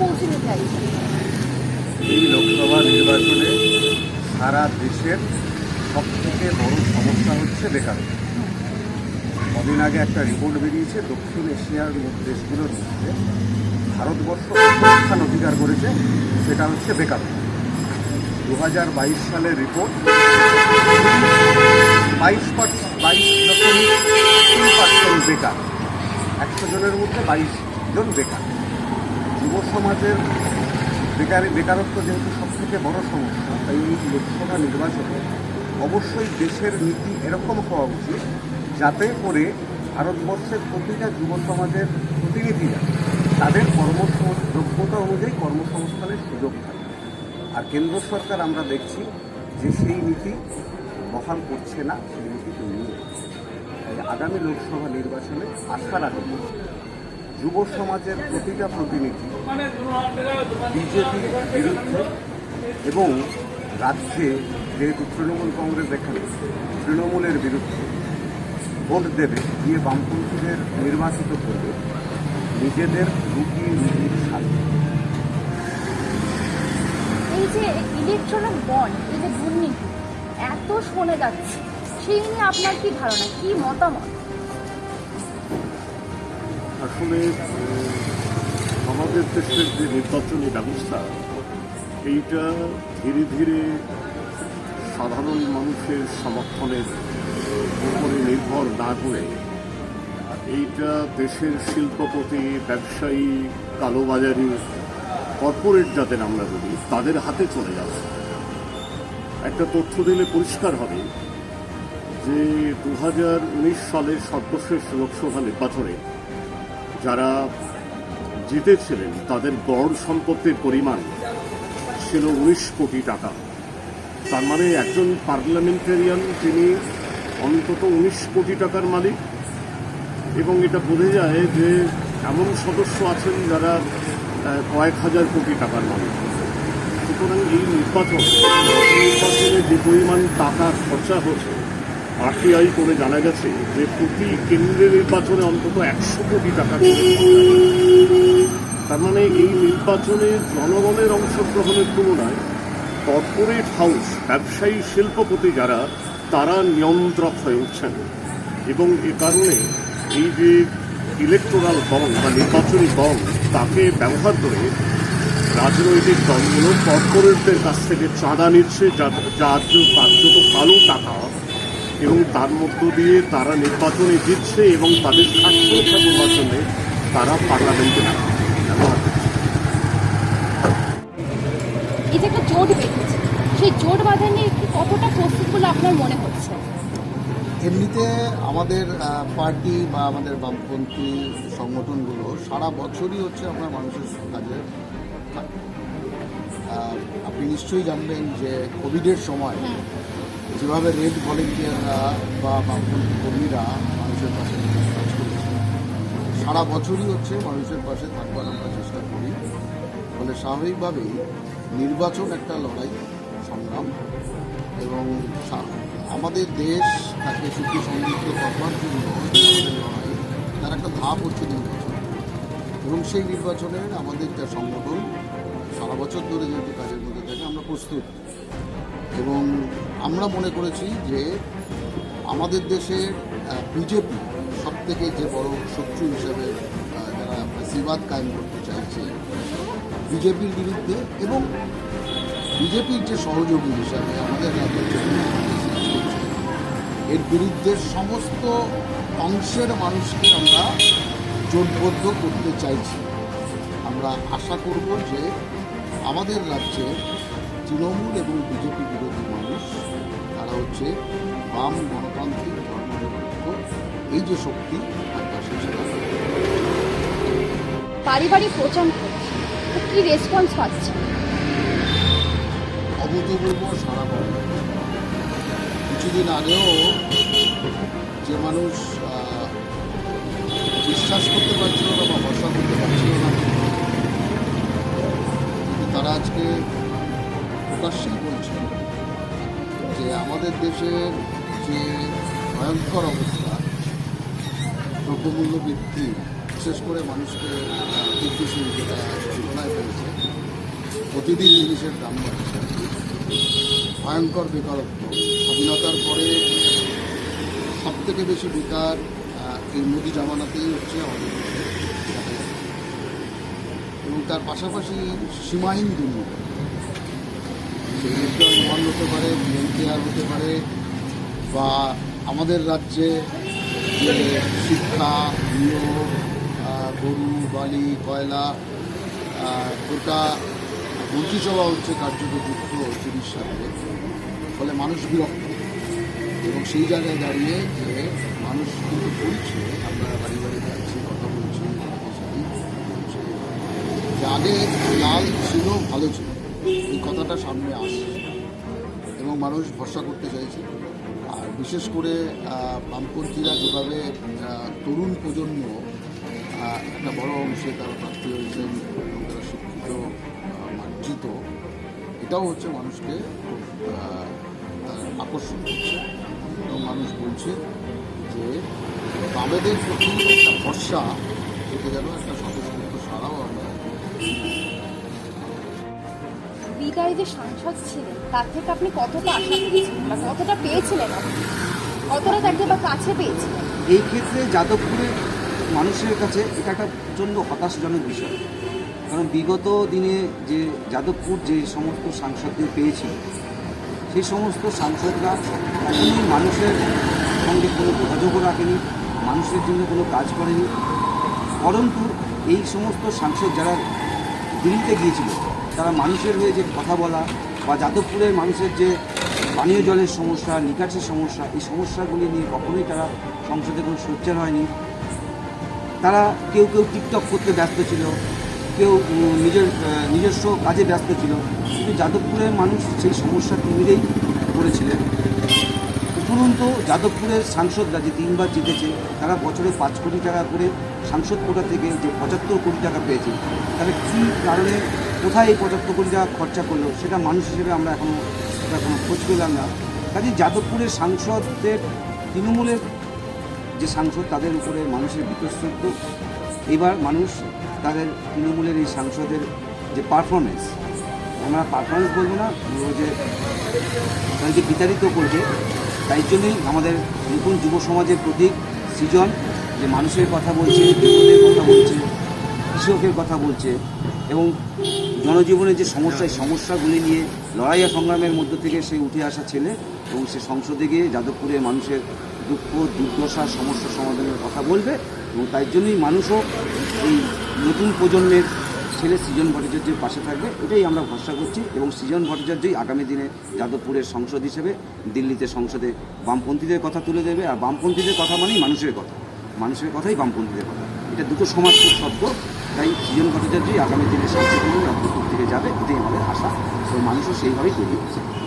পৌঁছে এই লোকসভা নির্বাচনে সারা দেশের সব থেকে বড় সমস্যা হচ্ছে বেকারত্ব কদিন আগে একটা রিপোর্ট বেরিয়েছে, দক্ষিণ এশিয়ার দেশগুলোর মধ্যে ভারতবর্ষ স্থান অধিকার করেছে, সেটা হচ্ছে বেকারত্ব দু হাজার বাইশ সালের রিপোর্ট বাইশ পার্সেন্ট, বাইশ দশমিক তিন পার্সেন্ট বেকার। একশো জনের মধ্যে বাইশ জন বেকার। যুব সমাজের বেকার বেকারত্ব যেহেতু সব থেকে বড় সমস্যা, তাই এই লোকসভা নির্বাচনে অবশ্যই দেশের নীতি এরকম হওয়া উচিত যাতে করে ভারতবর্ষের প্রতিটা যুব সমাজের প্রতিনিধিরা তাদের কর্মসংস্থান যোগ্যতা অনুযায়ী কর্মসংস্থানের সুযোগ থাকে আর কেন্দ্র সরকার আমরা দেখছি যে সেই নীতি বহাল করছে না, সেই আগামী লোকসভা নির্বাচনে আশা রাখব যুব সমাজের প্রতিটা প্রতিনিধি বিজেপির বিরুদ্ধে এবং রাজ্যে যেহেতু তৃণমূল কংগ্রেস এখানে, তৃণমূলের বিরুদ্ধে ভোট দেবে দিয়ে বামপন্থীদের নির্বাচিত করবে, নিজেদের রুটি রুটির স্বার্থে এই যে ইলেকট্রনিক বন্ড এই যে দুর্নীতি, এত শোনা যাচ্ছে। সেই নিয়ে আপনার কি ধারণা? কি মতামত? আসলে আমাদের দেশের যে নির্বাচনী ব্যবস্থা, এইটা ধীরে ধীরে সাধারণ মানুষের সমর্থনের উপরে নির্ভর না করে, এইটা দেশের শিল্পপতি, ব্যবসায়ী, কালোবাজারি, কর্পোরেট যাদের আমরা বলি, তাদের হাতে চলে যাচ্ছে। একটা তথ্য দিলে পরিষ্কার হবে যে দু হাজার উনিশ সালের সর্বশেষ লোকসভা নির্বাচনে যারা জিতেছিলেন, তাদের গড় সম্পত্তির পরিমাণ ছিল উনিশ কোটি টাকা। তার মানে একজন পার্লামেন্টারিয়ান তিনি অন্তত উনিশ কোটি টাকার মালিক এবং এটা বোঝা যায় যে এমন সদস্য আছেন যারা কয়েক হাজার কোটি টাকার মালিক। সুতরাং এই নির্বাচন নির্বাচনে যে পরিমাণ টাকা খরচা হচ্ছে আরটিআই করে জানা গেছে যে প্রতি কেন্দ্রের নির্বাচনে অন্তত একশো কোটি টাকা তার মানে এই নির্বাচনে জনগণের অংশগ্রহণের তুলনায় কর্পোরেট হাউস, ব্যবসায়ী শিল্পপতি যারা, তারা নিয়ন্ত্রক হয়ে উঠছেন। এবং এ কারণে এই যে ইলেকটোরাল বন্ড বা নির্বাচনী বন্ড তাকে ব্যবহার করে রাজনৈতিক দলগুলো কর্পোরেটদের কাছ থেকে চাঁদা নিচ্ছে, যা- জন্য কার্যত কালো টাকা এবং তার মধ্য দিয়ে তারা নির্বাচনে জিতছে এবং তাদের স্বার্থ নির্বাচনে তারা পার্লামেন্টে এই যে একটা জোট বেঁধেছে সেই জোট বাঁধা নিয়ে কতটা প্রস্তুত বলে আপনার মনে হচ্ছে? এমনিতে আমাদের পার্টি বা আমাদের বামপন্থী সংগঠনগুলো সারা বছরই হচ্ছে আমরা মানুষের কাজে আপনি নিশ্চয়ই জানবেন যে কোভিডের সময় হুম। যেভাবে রেড ভলেন্টিয়াররা বা বামপন্থী কর্মীরা মানুষের পাশে কাজ করেছে, সারা বছরই হচ্ছে মানুষের পাশে থাকবার আমরা চেষ্টা করি, ফলে স্বাভাবিকভাবেই নির্বাচন একটা লড়াই, সংগ্রাম এবং আমাদের দেশ তাকে সুখী সমৃদ্ধ করবার জন্য লড়াই, তার একটা ধাপ হচ্ছে নির্বাচন। এবং সেই নির্বাচনের আমাদের যা সংগঠন সারা বছর ধরে যেহেতু কাজের মধ্যে থাকে, আমরা প্রস্তুত। এবং আমরা মনে করেছি যে আমাদের দেশের বিজেপি সব থেকে যে বড় শত্রু হিসেবে যারা ফ্যাসিবাদ কায়েম করতে চাইছে, বিজেপির বিরুদ্ধে এবং বিজেপির যে সহযোগী হিসাবে আমাদের এর বিরুদ্ধে সমস্ত অংশের মানুষকে আমরা জোটবদ্ধ করতে চাইছি। আমরা আশা করব যে আমাদের রাজ্যে তৃণমূল এবং বিজেপি বিরোধী হচ্ছে বাম গণতান্ত্রিক ধর্মনিরপেক্ষ এই যে শক্তি পাশে সেটা পারিবারিক প্রচার করছে কি রেসপন্স পাচ্ছে? অভূতপূর্ব সারা কিছুদিন আগেও যে মানুষ বিশ্বাস করতে পারছিল না বা ভরসা করতে পারছিল না তারা আজকে প্রকাশ্যেই বলছে যে আমাদের দেশের যে ভয়ঙ্কর অবস্থা, দ্রব্যমূল্য বৃদ্ধি, বিশেষ করে মানুষকে বিদ্যুৎ যেটা চেতনায় ফেলেছে, প্রতিদিন জিনিসের দাম বাড়ছে। ভয়ঙ্কর বেকারত্ব, স্বাধীনতার পরে সব থেকে বেশি বেকার এই মোদি জামানাতেই হচ্ছে আমাদের এবং তার পাশাপাশি সীমাহীন দুর্নীতি। ওয়ান হতে পারে বিএনপিআর হতে পারে, বা আমাদের রাজ্যে যে শিক্ষা, নিয়োগ গরু, বালি, কয়লা গোটা মন্ত্রিসভা হচ্ছে কার্যত যুক্ত জিনিস সাথে ফলে মানুষ বিরক্ত। এবং সেই জায়গায় দাঁড়িয়ে যে মানুষ কিন্তু বলছে, আমরা বাড়ি বাড়ি যাচ্ছি কথা বলছি। যে আগে লাল ছিল, ভালো ছিল। এই কথাটা সামনে আসছে। এবং মানুষ ভরসা করতে চাইছে। আর বিশেষ করে বামপন্থীরা যেভাবে তরুণ প্রজন্ম একটা বড় অংশে তারা প্রার্থী হয়েছেন এবং তারা শিক্ষিত মার্জিত, এটাও হচ্ছে মানুষকে আকর্ষণ করছে। এবং মানুষ বলছে যে, বামেদের প্রতি একটা ভরসা থেকে যেন একটা স্বতঃস্ফূর্ত সারাও আমরা যে সাংসদ ছিলেন, তার থেকে আপনি কতটা আশা পেয়েছিলেন বা কতটা পেয়েছিলেন কতটা তাকে বা কাছে পেয়েছিলেন? এই ক্ষেত্রে যাদবপুরের মানুষের কাছে এটা একটা প্রচণ্ড হতাশজনক বিষয়। কারণ বিগত দিনে যে যাদবপুর যে সমস্ত সাংসদদের পেয়েছিল, সেই সমস্ত সাংসদরা কখনোই মানুষের সঙ্গে কোনো যোগাযোগও রাখেনি, মানুষের জন্য কোনো কাজ করেনি। পরন্তু এই সমস্ত সাংসদ যারা দিল্লিতে গিয়েছিল তারা মানুষের হয়ে যে কথা বলা বা যাদবপুরের মানুষের যে পানীয় জলের সমস্যা, নিকাশের সমস্যা, এই সমস্যাগুলি নিয়ে কখনোই তারা সংসদে কোনো সোচ্চার হয়নি। তারা কেউ কেউ টিকটক করতে ব্যস্ত ছিল, কেউ নিজের নিজস্ব কাজে ব্যস্ত ছিল, কিন্তু যাদবপুরের মানুষ সেই সমস্যা তিমিরেই করেছিলেন। উপরন্তু যাদবপুরের সাংসদরা যে তিনবার জিতেছে, তারা বছরে পাঁচ কোটি টাকা করে সাংসদ কোটা থেকে যে পঁচাত্তর কোটি টাকা পেয়েছে, তাহলে কী কারণে কোথায় এই পঁচাত্তর কোটি টাকা খরচা করল, সেটা মানুষ হিসেবে আমরা এখনও সেটা কোনো খোঁজ পেলাম না। কাজে যাদবপুরের সাংসদদের, তৃণমূলের যে সাংসদ, তাদের উপরে মানুষের বিতশ্রদ্ধ। এবার মানুষ তাদের তৃণমূলের এই সাংসদের যে পারফরমেন্স আমরা পারফরমেন্স বলব না যে তাদেরকে বিতাড়িত করবে, তাই জন্যই আমাদের নতুন যুব সমাজের প্রতীক সৃজন, যে মানুষের কথা বলছে যুবদের কথা বলছে, কৃষকের কথা বলছে এবং জনজীবনের যে সমস্যা, এই সমস্যাগুলি নিয়ে লড়াইয়া সংগ্রামের মধ্য থেকে সে উঠে আসা ছেলে এবং সে সংসদে গিয়ে যাদবপুরের মানুষের দুঃখ, দুর্দশা, সমস্যা সমাধানের কথা বলবে এবং তাই জন্যই মানুষও এই নতুন প্রজন্মের ছেলে সৃজন ভট্টাচার্যের পাশে থাকবে, এটাই আমরা ভরসা করছি এবং সৃজন ভট্টাচার্যই আগামী দিনে যাদবপুরের সংসদ হিসেবে দিল্লিতে সংসদে বামপন্থীদের কথা তুলে দেবে। আর বামপন্থীদের কথা মানেই মানুষের কথা। মানুষের কথাই বামপন্থীদের কথা। এটা দুটো সমাজ সত্য। তাই সৃজন ভট্টাচার্যই আগামী দিনে সব রাজনীতির দিকে যাবে, এটাই আমাদের আশা। তো মানুষও সেইভাবেই তৈরি হচ্ছে।